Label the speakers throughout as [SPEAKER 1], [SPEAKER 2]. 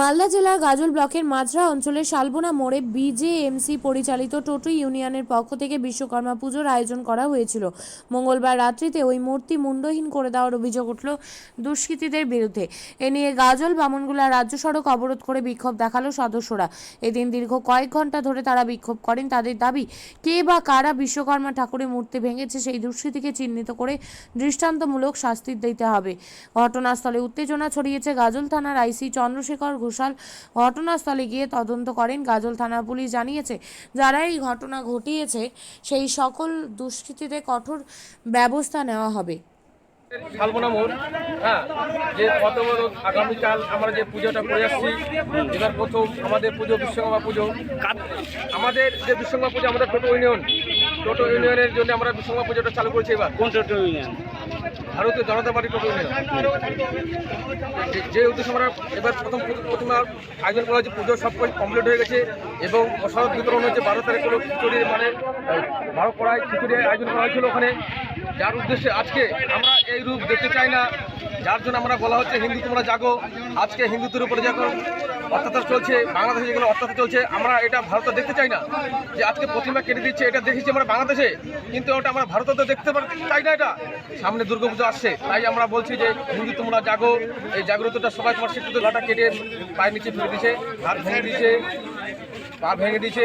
[SPEAKER 1] মালদা জেলার গাজল ব্লকের মাঝরা অঞ্চলের শালবোনা মোড়ে বিজেএমসি পরিচালিত টোটো ইউনিয়নের পক্ষ থেকে বিশ্বকর্মা পুজোর আয়োজন করা হয়েছিল। মঙ্গলবার রাত্রিতে ওই মূর্তি মুন্ডহীন করে দেওয়ার অভিযোগ উঠল দুষ্কৃতীদের বিরুদ্ধে। এ নিয়ে গাজল, বামনগুলা রাজ্য সড়ক অবরোধ করে বিক্ষোভ দেখাল সদস্যরা। এদিন দীর্ঘ কয়েক ঘণ্টা ধরে তারা বিক্ষোভ করেন। তাদের দাবি, কে বা কারা বিশ্বকর্মা ঠাকুরের মূর্তি ভেঙেছে সেই দুষ্কৃতিকে চিহ্নিত করে দৃষ্টান্তমূলক শাস্তি দিতে হবে। ঘটনাস্থলে উত্তেজনা ছড়িয়েছে গাজল থানার আইসি চন্দ্রশেখর ঘোষাল ঘটনাস্থলে গিয়ে তদন্ত করেন। গাজল থানার পুলিশ জানিয়েছে যারা এই ঘটনা ঘটিয়েছে সেই সকল দুষ্কৃতীতে কঠোর ব্যবস্থা নেওয়া হবে।
[SPEAKER 2] শালবোনা মোড় হ্যাঁ যে কত বড় আগামীকাল আমরা যে পুজোটা করে আসছি এবার প্রথম আমাদের পুজো বিশ্বকর্মা পুজো। আমাদের যে বিশ্বকর্মা পুজো আমাদের টোটো ইউনিয়ন টোটো ইউনিয়নের জন্য আমরা বিশ্বকর্মা পুজোটা চালু করেছি এবার।
[SPEAKER 3] কোন টোটো ইউনিয়ন?
[SPEAKER 2] ভারতীয় জনতা পার্টি টোটো ইউনিয়ন যে- উদ্দেশ্যে আমরা এবার প্রথম প্রতিমা আয়োজন করা হয়েছে, পুজো সব কমপ্লিট হয়ে গেছে এবং প্রসাদ বিতরণ হয়েছে। বারো তারিখ হলো খিচুড়ি মানে বারো কড়াই খিচুড়ি আয়োজন করা হয়েছিল ওখানে। যার উদ্দেশ্যে আজকে আমরা এই রূপ দেখতে চাই না। যার জন্য আমরা বলা হচ্ছে, হিন্দু তোমরা জাগো। আজকে হিন্দুত্বের উপরে যখন অত্যাচার চলছে, বাংলাদেশে যেগুলো অত্যাচার চলছে, আমরা এটা ভারতে দেখতে চাই না যে আজকে প্রতিমা কেটে দিচ্ছে, এটা দেখেছি আমরা বাংলাদেশে, কিন্তু ওটা আমরা ভারতে তো দেখতে চাই না এটা। সামনে দুর্গাপুজো আসছে, তাই আমরা বলছি যে, হিন্দু তোমরা জাগো। এই জাগ্রতটা সবাই তোমার শিক্ষিত লাটা কেটে পায়ের নিচে ফেলে দিচ্ছে হাত ভেঙে দিচ্ছে পা ভেঙে দিয়েছে।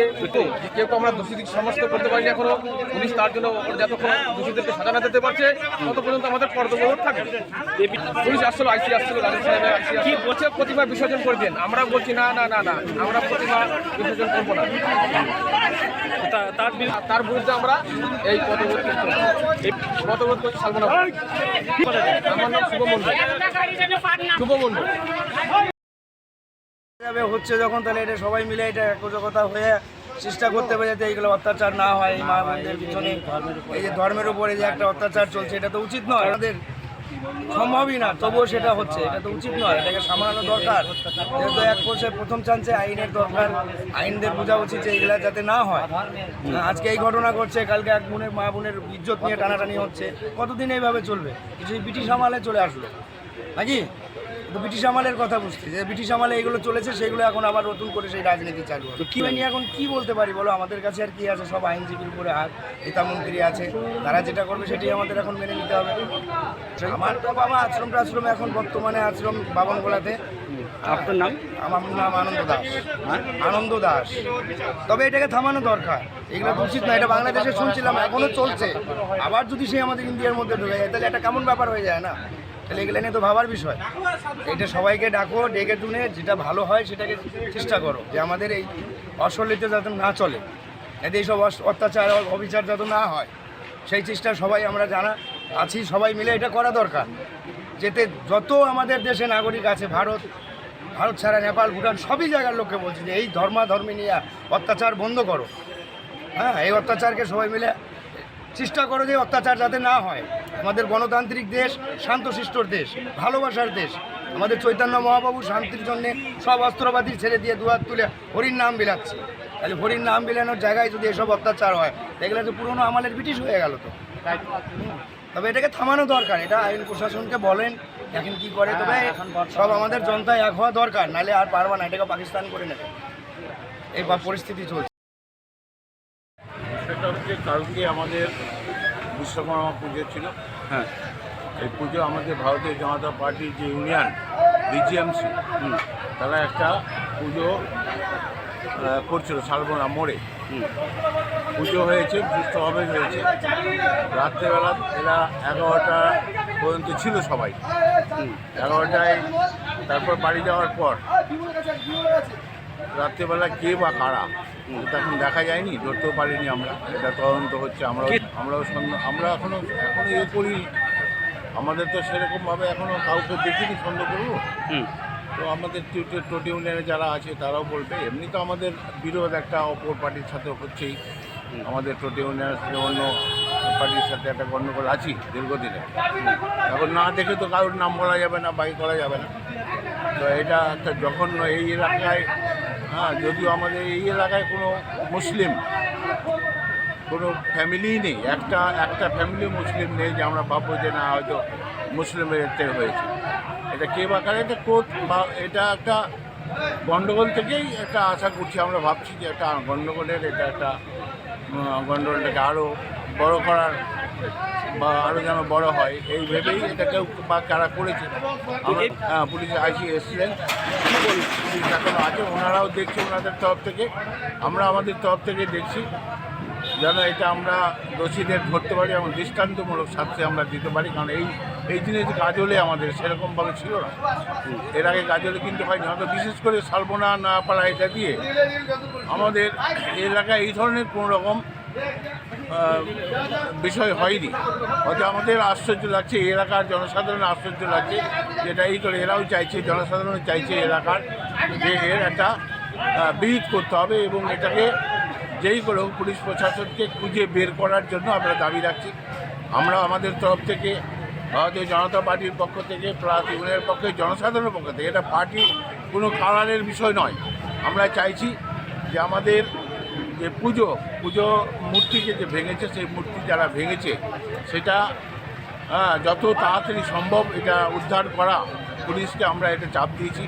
[SPEAKER 2] কেউ তো আমরা দোষী সমস্ত করতে পারিনি এখনও। পুলিশ তার জন্য যতক্ষণ দোষীদেরকে সাজা না দিতে পারছে। তত পর্যন্ত আমাদের কর্তব্য থাকে পুলিশ আসছিল আইসি আসছিল রাজীব সাহেব আইসি কি বলছে? প্রতিমা বিসর্জন করে দেন। আমরা বলছি না না না না আমরা প্রতিমা বিসর্জন করব না।
[SPEAKER 3] তা- তার বিরুদ্ধে
[SPEAKER 2] আমরা এই পদবোধ পদবোধ করছি সালমান আমার নাম শুভ মন্ডল শুভ মন্ডল
[SPEAKER 4] এভাবে হচ্ছে যখন তাহলে এটা সবাই মিলে এটা একযোগতা হয়ে চেষ্টা করতে হবে যাতে এইগুলো অত্যাচার না হয়, এই মা বোনদের পিছনে। এই যে ধর্মের উপরে যে একটা অত্যাচার চলছে, এটা তো উচিত নয়। আমাদের সম্ভবই না, তবুও সেটা হচ্ছে, এটা তো উচিত নয়। এটাকে সামলানো দরকার। যেহেতু এক কোষে প্রথম চান্সে আইনের দরকার, আইনদের বোঝা উচিত যে এগুলা যাতে না হয়। আজকে এই ঘটনা ঘটছে, কালকে এক বোনের মা বোনের ইজ্জত নিয়ে টানাটানি হচ্ছে। কতদিন এইভাবে চলবে? কিছু ব্রিটিশ আমলে চলে আসলো নাকি? তো ব্রিটিশ আমলের কথা বুঝছি। যে ব্রিটিশ আমলে এগুলো চলেছে সেগুলো এখন আবার নতুন করে সেই রাজনীতি চালু তো কি নিয়ে এখন কি বলতে পারি বলো? আমাদের কাছে আর কি আছে? সব আইনজীবীর উপরে হাত। নেতা মন্ত্রী আছে তারা যেটা করবে সেটাই আমাদের এখন মেনে নিতে হবে। আমার তো বাবা আশ্রম আশ্রম এখন বর্তমানে আশ্রম বাবনগোলাতে।
[SPEAKER 3] আপনার নাম?
[SPEAKER 4] আমার নাম আনন্দ দাস। আনন্দ দাস। তবে এটাকে থামানো দরকার। এগুলো উচিত না এটা বাংলাদেশে শুনছিলাম এখনও চলছে। আবার যদি সে আমাদের ইন্ডিয়ার মধ্যে ঢুকে যায় তাহলে একটা কেমন ব্যাপার হয়ে যায় না? তাহলে এগুলো নিয়ে তো ভাবার বিষয়। এটা সবাইকে ডাকো, ডেকে টুনে, যেটা ভালো হয় সেটাকে চেষ্টা করো, যে আমাদের এই অসলিত যাতে না চলে। যাতে এইসব অত্যাচার, অবিচার যাতে না হয়, সেই চেষ্টা সবাই আমরা জানা, আছি, সবাই মিলে এটা করা দরকার। যেতে যত আমাদের দেশে নাগরিক আছে, ভারত ভারত ছাড়া নেপাল, ভুটান, সবই জায়গার লোককে বলছি যে এই ধর্মাধর্মী নিয়ে অত্যাচার বন্ধ করো। হ্যাঁ এই অত্যাচারকে সবাই মিলে চেষ্টা করো যে অত্যাচার যাতে না হয়। আমাদের গণতান্ত্রিক দেশ শান্তশিষ্টর দেশ ভালোবাসার দেশ। আমাদের চৈতন্য মহাবাবু শান্তির জন্য সব অস্ত্রবাদী ছেড়ে দিয়ে দুহাত তুলে হরির নাম বিলাচ্ছে। তাহলে হরির নাম বিলানোর জায়গায় যদি এসব অত্যাচার হয় এগুলো তো পুরনো আমাদের ব্রিটিশ হয়ে গেল তো। তবে এটাকে থামানো দরকার এটা আইন প্রশাসনকে বলেন এখন কি করে তবে সব আমাদের জনতা এক হওয়া দরকার নাহলে আর পারবা না এটাকে পাকিস্তান করে নেবে। এই পরিস্থিতি চলছে।
[SPEAKER 5] সেটা হচ্ছে কালকে আমাদের বিশ্বকর্মা পুজো ছিল।
[SPEAKER 3] হ্যাঁ।
[SPEAKER 5] এই পুজো আমাদের ভারতীয় জনতা পার্টির যে ইউনিয়ন বিজিএমসি তারা একটা পুজো করছিল শালবনা মোড়ে। পুজো হয়েছে সুস্থভাবে হয়েছে। রাত্রেবেলা এরা এগারোটা পর্যন্ত ছিল সবাই। এগারোটায় তারপর বাড়ি যাওয়ার পর। রাত্রেবেলা কে বা কারা? এটা এখন দেখা যায়নি ধরতেও পারিনি আমরা। এটা তদন্ত হচ্ছে আমরাও আমরাও আমরা এখনও এখনও ইয়ে করি। আমাদের তো সেরকমভাবে এখনও কাউকে দেখিনি সন্দেহ করব।
[SPEAKER 3] হুম।
[SPEAKER 5] তো আমাদের টোটো- ইউনিয়নে যারা আছে তারাও বলবে। এমনি তো আমাদের বিরোধ একটা অপর পার্টির সাথে হচ্ছেই। আমাদের টোটো ইউনিয়নের সাথে অন্য পার্টির সাথে একটা গণ্ডগোল আছি দীর্ঘদিনে। এখন না দেখে তো কারোর নাম বলা যাবে না বাই করা যাবে না। তো এটা একটা জঘন্য এই এলাকায় হ্যাঁ যদিও আমাদের এই এলাকায় কোনো মুসলিম, কোনো ফ্যামিলিই নেই। একটা একটা ফ্যামিলি মুসলিম নেই যে আমরা ভাববো যে না, হয়তো মুসলিমের এতে হয়েছে। এটা কে বা কারে, এটা কোর্ট বা এটা একটা গণ্ডগোল থেকেই একটা আশা করছি, আমরা ভাবছি যে একটা গণ্ডগোলের এটা একটা গণ্ডগোলটাকে আরও বড় করার বা আরও যেন বড় হয় এই ভেবেই এটা কেউ বা কারা করেছে। হ্যাঁ পুলিশ আইসি এসছিলেন। পুলিশ এখনও আছে ওনারাও দেখছে ওনাদের তরফ থেকে। আমরা আমাদের তরফ থেকে দেখছি যেন এটা আমরা দোষীদের ধরতে পারি এবং দৃষ্টান্তমূলক শাস্তি আমরা দিতে পারি কারণ এই এই জিনিস গাজলে আমাদের সেরকমভাবে ছিল না। এর আগে গাজলে কিন্তু হয়নি হয়তো বিশেষ করে সালবোনা না পাড়া এটা দিয়ে আমাদের এলাকায় এই ধরনের কোনো রকম আহ, বিষয় হয়নি। হয়তো আমাদের আশ্চর্য লাগছে এলাকার জনসাধারণ আশ্চর্য লাগছে যেটা এই করে, এরাও চাইছে জনসাধারণ চাইছে এলাকার যে এর একটা বিহিত করতে হবে এবং এটাকে যেই করে পুলিশ প্রশাসনকে খুঁজে বের করার জন্য আমরা দাবি রাখছি। আমরা আমাদের তরফ থেকে, ভারতীয় জনতা পার্টির পক্ষ থেকে, প্লাস ইউনিয়নের পক্ষে, জনসাধারণের পক্ষ থেকে, এটা পার্টি কোনো কালারের বিষয় নয়। আমরা চাইছি যে আমাদের যে পুজো পুজো মূর্তিকে যে ভেঙেছে সেই মূর্তি যারা ভেঙেছে সেটা হ্যাঁ, যত তাড়াতাড়ি সম্ভব এটা উদ্ধার করা। পুলিশকে আমরা এটা চাপ দিয়েছি।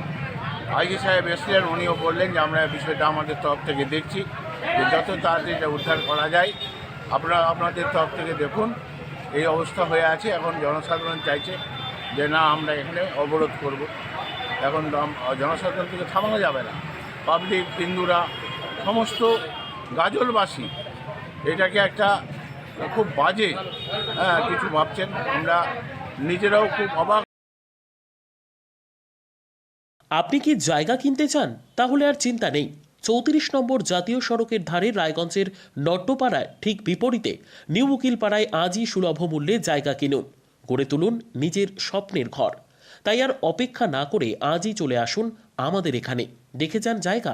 [SPEAKER 5] আইজি সাহেব এসছিলেন উনিও বললেন যে আমরা বিষয়টা আমাদের তরফ থেকে দেখছি যে যত তাড়াতাড়ি এটা উদ্ধার করা যায় আপনারা আপনাদের তরফ থেকে দেখুন। এই অবস্থা হয়ে আছে এখন জনসাধারণ চাইছে যে না আমরা এখানে অবরোধ করব। এখন জনসাধারণ থেকে থামানো যাবে না। পাবলিক হিন্দুরা সমস্ত গাজলবাসী। এটাকে একটা খুব বাজে হ্যাঁ কিছু ভাবছেন। আমরা নিজেরাও খুব অবাক।
[SPEAKER 6] আপনি কি জায়গা কিনতে চান? তাহলে আর চিন্তা নেই। চৌত্রিশ নম্বর জাতীয় সড়কের ধারে রায়গঞ্জের নট্টপাড়ায় ঠিক বিপরীতে নিউ উকিলপাড়ায় আজই সুলভ মূল্যে জায়গা কিনুন। গড়ে তুলুন নিজের স্বপ্নের ঘর। তাই আর অপেক্ষা না করে আজই চলে আসুন আমাদের এখানে। দেখে যান জায়গা।